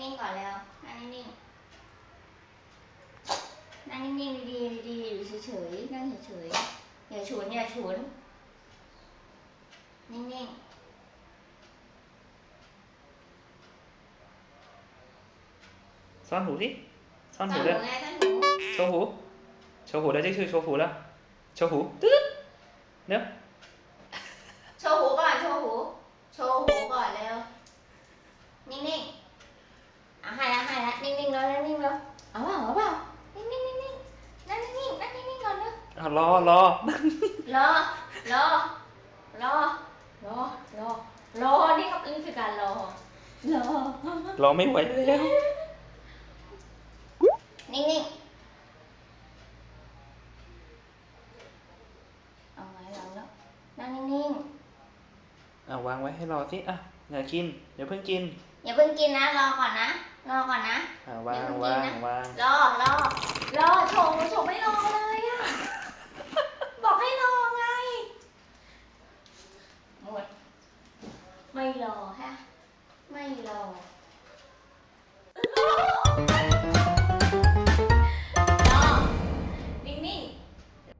นิ่งๆก่อนแล้วนั่งนิ่งๆนั่งนิ่งๆดีๆดีๆเฉยๆนั่งเฉยๆอย่าฉุนอย่าฉุนนิ่งๆซ่อนหูสิซ่อนหูเลยโชว์หู โชว์หูได้ชื่อโชว์หูแล้ว โชว์หูตึ๊ดเนอะโชว์หู แล้วนิ่งๆแล้วนิ่งๆแล้วเอาเปล่าเอาเปล่านิ่งๆนิ่งๆนั่งนิ่งๆนั่งนิ่งๆก่อนเร็วอะรอรอ รอรอรอรอรอรอนี่ครับนี่คือการรอรอรอไม่ไหวแล้ว นิ่งๆเอาไว้เราแล้วนั่งนิ่งอะวางไว้ให้รอสิอะอย่ากินเดี๋ยวเพิ่งกินๆอย่าเพิ่งกินนะรอก่อนนะ รอก่อนนะอะวางเดี๋ยวเพิ่วางงกินนะวางรอรอรอชงชงไม่รอเลยอะบอกให้รอไงหมดไม่รอฮะไม่รอ